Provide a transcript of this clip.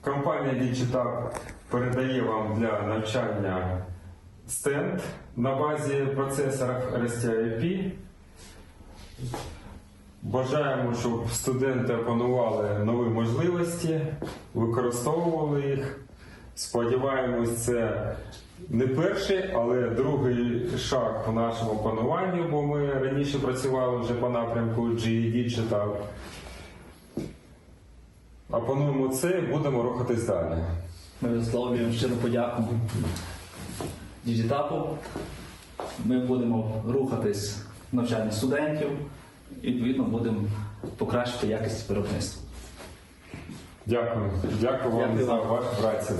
Компанія Digital передає вам для навчання стенд на базі процесорів RSTIP. Бажаємо, щоб студенти опанували нові можливості, використовували їх. Сподіваємось, це не перший, але другий шаг в нашому опануванні, бо ми раніше працювали вже по напрямку GE Digital. Опануємо це і будемо рухатись далі. Ми висловлюємо щиру подяку Діджитапу. Ми будемо рухатись в навчанні студентів і відповідно будемо покращити якість виробництва. Дякую. Дякую вам Дякую за вашу працю.